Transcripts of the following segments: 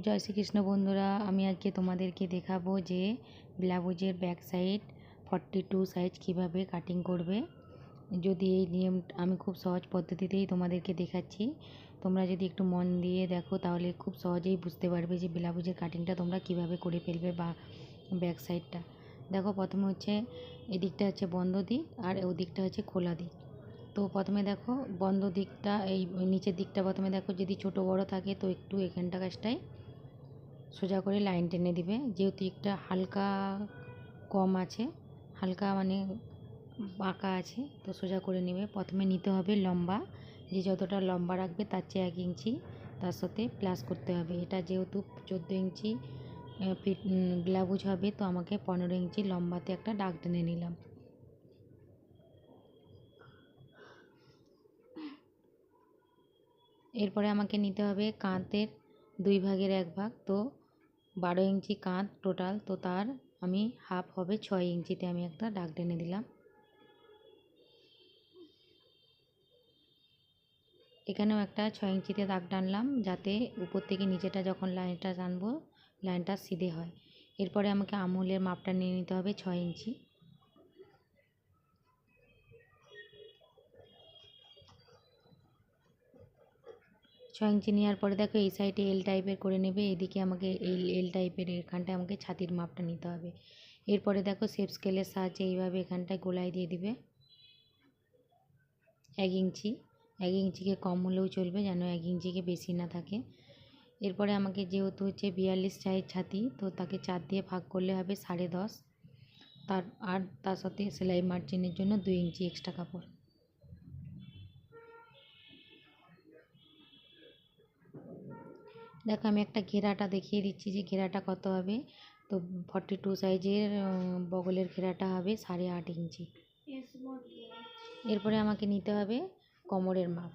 জয় শ্রীকৃষ্ণ বন্ধুরা, আমি আজকে তোমাদেরকে দেখাবো যে ব্লাউজের back side forty two size কীভাবে কাটিং করবে। যদি এই নিয়ম আমি খুব সহজ পদ্ধতিতেই তোমাদেরকে দেখাচ্ছি, তোমরা যদি একটু মন দিয়ে দেখো তাহলে খুব সহজেই বুঝতে পারবে যে ব্লাউজের কাটিংটা তোমরা কীভাবে করে ফেলবে বা ব্যাক সাইডটা দেখো প্রথমে হচ্ছে এদিকটা হচ্ছে বন্ধ দিক আর ওদিকটা হচ্ছে খোলা দিক। তো প্রথমে দেখো বন্ধ দিকটা, এই নিচের দিকটা প্রথমে দেখো যদি ছোট বড় থাকে তো একটু এখানটা কাজটায় সোজা করে লাইন টেনে দিবে। যেহেতু একটা হালকা কম আছে, হালকা মানে বাঁকা আছে, তো সোজা করে নেবে। প্রথমে নিতে হবে লম্বা, যে যতটা লম্বা রাখবে তার চেয়ে এক ইঞ্চি, তার সাথে প্লাস করতে হবে। এটা যেহেতু চোদ্দ ইঞ্চি ফিট ব্লাউজ হবে, তো আমাকে পনেরো ইঞ্চি লম্বাতে একটা ডাক টেনে নিলাম। এরপরে আমাকে নিতে হবে কাঁধের দুই ভাগের এক ভাগ, তো বারো ইঞ্চি কাঁধ টোটাল তো তার আমি হাফ হবে ছয় ইঞ্চিতে আমি একটা দাগ টেনে দিলাম। এখানেও একটা ছয় ইঞ্চিতে দাগ টানলাম যাতে উপর থেকে নিচেটা যখন লাইনটা টানবো, লাইনটা সিধে হয়। এরপরে আমাকে আমুলের মাপটা নিয়ে নিতে হবে ছয় ইঞ্চি। ছয় ইঞ্চি নেওয়ার পরে দেখো এই সাইডে এল টাইপের করে নেবে, এদিকে আমাকে এল এল টাইপের এখানটায় আমাকে ছাতির মাপটা নিতে হবে। এরপরে দেখো সেপ স্কেলের সাহায্যে এইভাবে এখানটায় গোলায় দিয়ে দিবে। এক ইঞ্চি, এক ইঞ্চিকে কম হলেও চলবে যেন এক ইঞ্চিকে বেশি না থাকে। এরপরে আমাকে যেহেতু হচ্ছে বিয়াল্লিশ চায়ের ছাতি, তো তাকে চার দিয়ে ভাগ করলে হবে সাড়ে দশ। তার, আর তার সাথে সেলাই মার্জিনের জন্য দুই ইঞ্চি এক্সট্রা কাপড়। দেখো, আমি একটা ঘেরাটা দেখিয়ে দিচ্ছি যে ঘেরাটা কত হবে। তো ফর্টি টু সাইজের বগলের ঘেরাটা হবে সাড়ে আট ইঞ্চি। এরপরে আমাকে নিতে হবে কোমরের মাপ।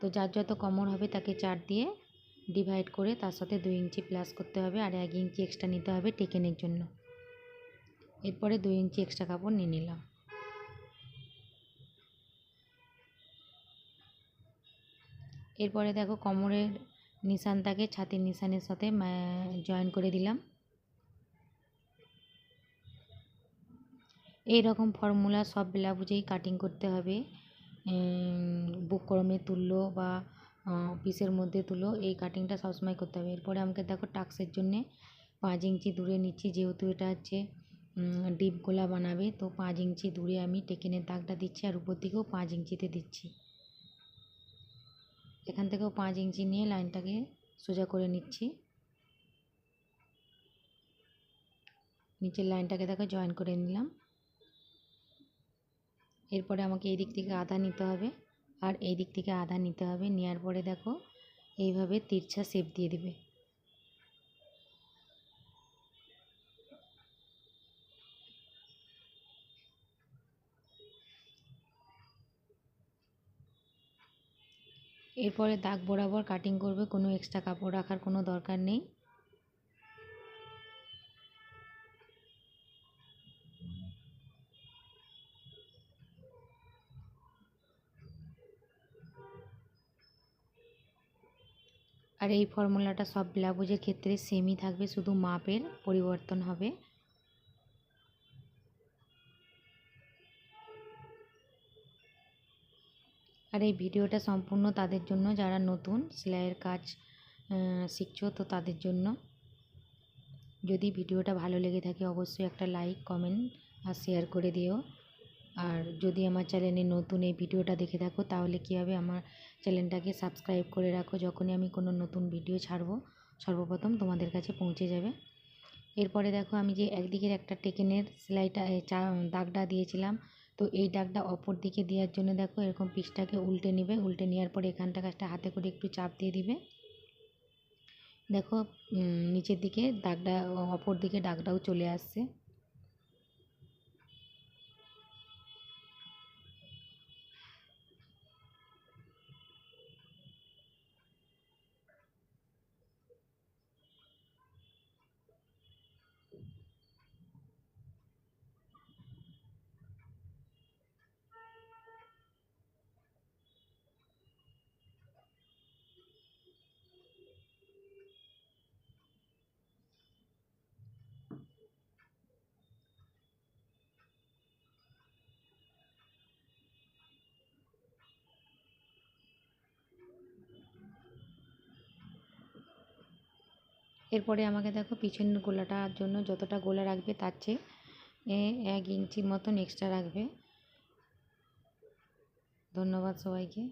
তো যার যত কোমর হবে তাকে চার দিয়ে ডিভাইড করে তার সাথে দুই ইঞ্চি প্লাস করতে হবে আর এক ইঞ্চি এক্সট্রা নিতে হবে টেকেনের জন্য। এরপরে দুই ইঞ্চি এক্সট্রা কাপড় নিয়ে নিলাম। এরপরে দেখো কোমরের নিশানটাকে ছাতির নিশানের সাথে জয়েন করে দিলাম। এই রকম ফর্মুলা সব ব্লাউজেই কাটিং করতে হবে। বুক ক্রমে তুললো বা পিসের মধ্যে তুলো, এই কাটিংটা সবসময় করতে হবে। এরপরে আমাকে দেখো টাক্সের জন্যে পাঁচ ইঞ্চি দূরে নিচ্ছি, যেহেতু এটা হচ্ছে ডিপ গোলা বানাবে, তো পাঁচ ইঞ্চি দূরে আমি টেকেনের দাগটা দিচ্ছি আর উপর দিকেও পাঁচ ইঞ্চিতে দিচ্ছি। এখান থেকেও পাঁচ ইঞ্চি নিয়ে লাইনটাকে সোজা করে নিচ্ছি। নিচের লাইনটাকে দেখো জয়েন করে নিলাম। এরপরে আমাকে এই দিক থেকে আধা নিতে হবে আর এই দিক থেকে আধা নিতে হবে। নেওয়ার পরে দেখো এইভাবে তিরছা শেপ দিয়ে দেবে। এরপরে দাগ বরাবর কাটিং করবে, কোনো এক্সট্রা কাপড় রাখার কোনো দরকার নেই। আর এই ফর্মুলাটা সব ব্লাউজের ক্ষেত্রে সেমই থাকবে, শুধু মাপের পরিবর্তন হবে। আর এই ভিডিওটা সম্পূর্ণ তাদের জন্য, যারা নতুন সেলাইয়ের কাজ শিখছো, তো তাদের জন্য। যদি ভিডিওটা ভালো লেগে থাকে, অবশ্যই একটা লাইক, কমেন্ট আর শেয়ার করে দিও। আর যদি আমার চ্যানেলে নতুন এই ভিডিওটা দেখে থাকো, তাহলে কী হবে আমার চ্যানেলটাকে সাবস্ক্রাইব করে রাখো, যখনই আমি কোনো নতুন ভিডিও ছাড়বো, সর্বপ্রথম তোমাদের কাছে পৌঁছে যাবে। এরপরে দেখো, আমি যে একদিকের একটা টেকেনের সেলাইটা চা, দাগটা দিয়েছিলাম তো এই দাগটা অপর দিকে দেওয়ার জন্য দেখো এরকম পিসটাকে উল্টে নেবে, উল্টে নেওয়ার পরে এখানটা কাজটা হাতে করে একটু চাপ দিয়ে দিবে। দেখো নিচের দিকে দাগটা অপর দিকে দাগটাও চলে আসছে। এরপরে আমাকে দেখো পিছনের গোলাটার জন্য যতটা গোলা রাখবে তার চেয়ে এক ইঞ্চির মতন এক্সট্রা রাখবে। ধন্যবাদ সবাইকে।